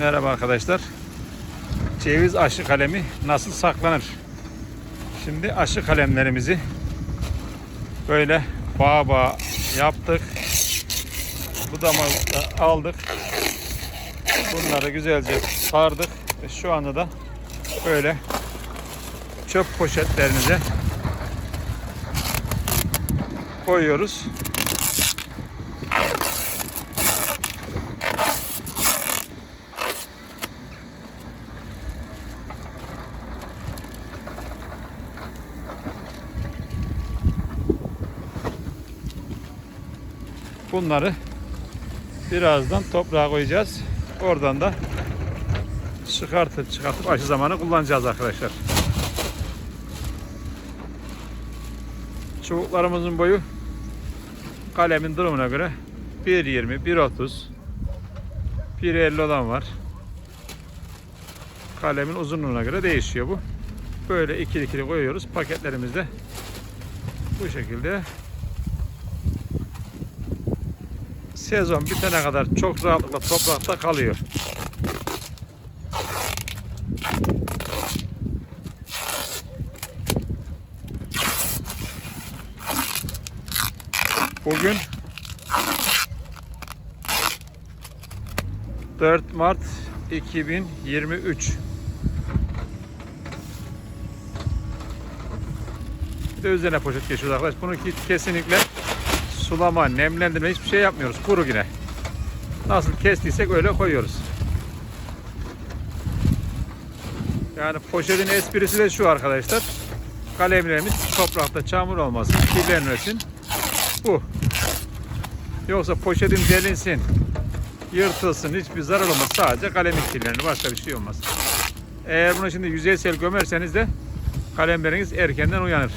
Merhaba arkadaşlar. Ceviz aşı kalemi nasıl saklanır? Şimdi aşı kalemlerimizi böyle bağ bağ yaptık. Budamazda aldık. Bunları güzelce sardık. Ve şu anda da böyle çöp poşetlerinize koyuyoruz. Bunları birazdan toprağa koyacağız. Oradan da çıkartıp çıkartıp aşı zamanı kullanacağız arkadaşlar. Çubuklarımızın boyu kalemin durumuna göre 1.20, 1.30, 1.50 olan var. Kalemin uzunluğuna göre değişiyor bu. Böyle ikili ikili koyuyoruz. Paketlerimizde bu şekilde sezon bitene kadar çok rahatlıkla toprakta kalıyor. Bugün 4 Mart 2023 Bir üzerine poşet geçiyoruz arkadaş. Bunu kesinlikle sulama, nemlendirme hiçbir şey yapmıyoruz. Kuru yine. Nasıl kestiysek öyle koyuyoruz. Yani poşetin esprisi de şu arkadaşlar. Kalemlerimiz toprakta çamur olmasın, kirlenmesin. Bu. Yoksa poşetin delinsin, yırtılsın, hiçbir zarar olmaz. Sadece kalemin kirlenir, başka bir şey olmaz. Eğer bunu şimdi yüzeysel gömerseniz de kalemleriniz erkenden uyanır.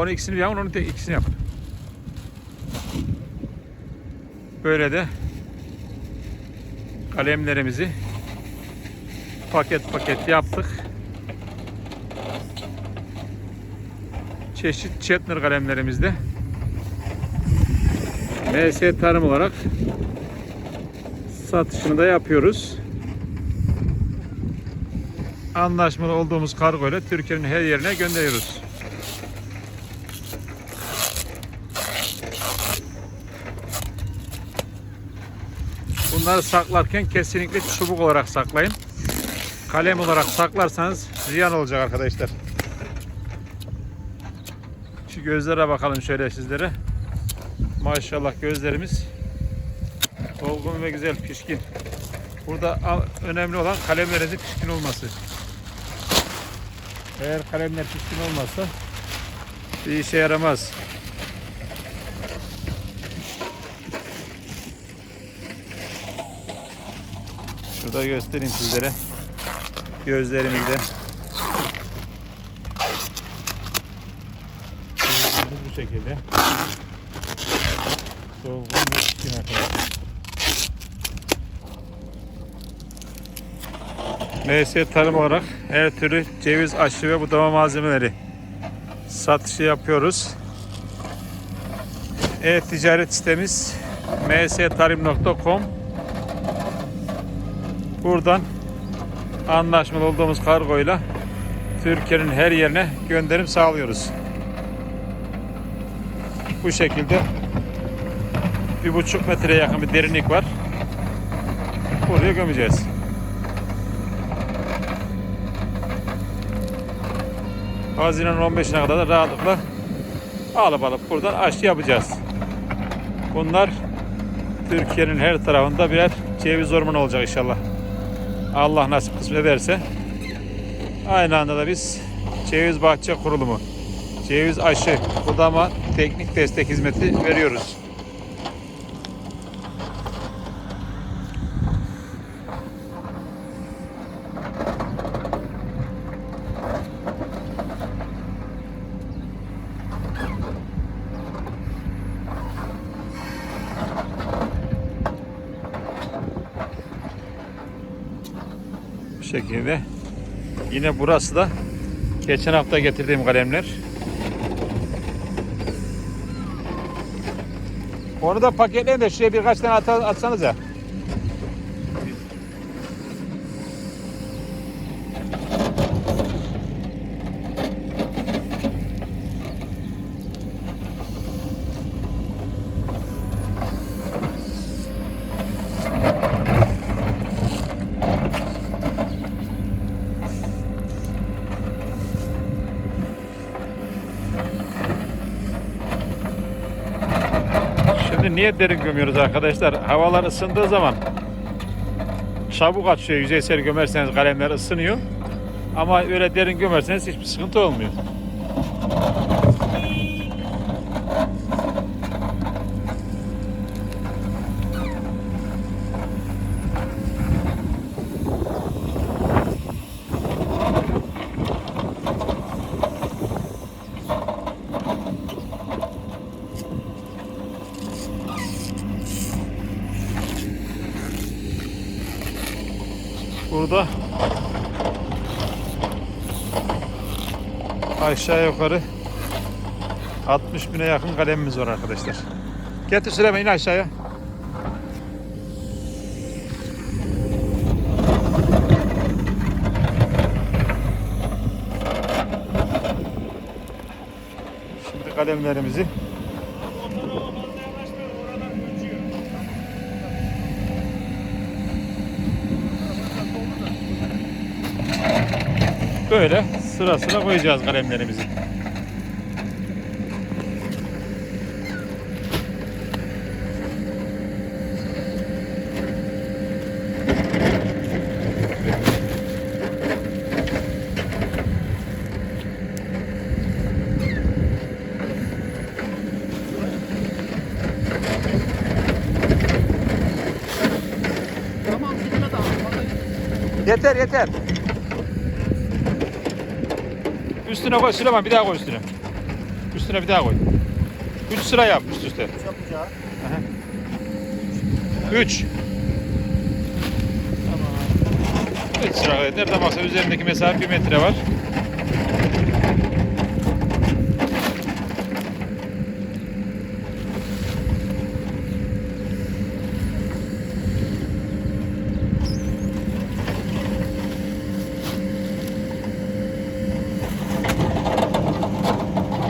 Onu ikisini yap, onu tek ikisini yap. Böyle de kalemlerimizi paket paket yaptık. Çeşit Chetner kalemlerimizde MS tarım olarak satışını da yapıyoruz. Anlaşmalı olduğumuz kargo ile Türkiye'nin her yerine gönderiyoruz. Bunları saklarken kesinlikle çubuk olarak saklayın. Kalem olarak saklarsanız ziyan olacak arkadaşlar. Şu gözlere bakalım şöyle sizlere. Maşallah gözlerimiz dolgun ve güzel pişkin. Burada önemli olan kalemlerinizin pişkin olması. Eğer kalemler pişkin olmazsa bir işe yaramaz. Şurada göstereyim sizlere. Gözlerimi de. Gözlerimiz bu şekilde. Dolgun ve pişkin arkadaşlar. MS tarım olarak her türlü ceviz aşı ve budama malzemeleri satışı yapıyoruz. E-ticaret sitemiz mstarim.com Buradan anlaşmalı olduğumuz kargoyla Türkiye'nin her yerine gönderim sağlıyoruz. Bu şekilde bir buçuk metreye yakın bir derinlik var. Buraya gömeceğiz. Haziran 15'ine kadar da rahatlıkla alıp alıp buradan aşı yapacağız. Bunlar Türkiye'nin her tarafında birer ceviz ormanı olacak inşallah. Allah nasip kısmet ederse. Aynı anda da biz ceviz bahçe kurulumu, ceviz aşı, budama teknik destek hizmeti veriyoruz. Bu şekilde. Yine burası da Geçen hafta getirdiğim kalemler. Onu da paketleyin de şuraya birkaç tane at atsanız ya. Niye derin gömüyoruz arkadaşlar? Havalar ısındığı zaman çabuk açıyor. Yüzeysel gömerseniz kalemler ısınıyor. Ama öyle derin gömerseniz hiçbir sıkıntı olmuyor. Burada aşağı yukarı 60 bine yakın kalemimiz var arkadaşlar. Getir Süleyman aşağıya. Şimdi kalemlerimizi böyle sıra sıra koyacağız kalemlerimizi. Yeter yeter. Üstüne koy Süleyman bir daha koy üstüne. Üstüne bir daha koy. Üç sıra yap üst üste. Yapacağız. Üç. Üç sıra. Nerede baksa üzerindeki mesafe bir metre var.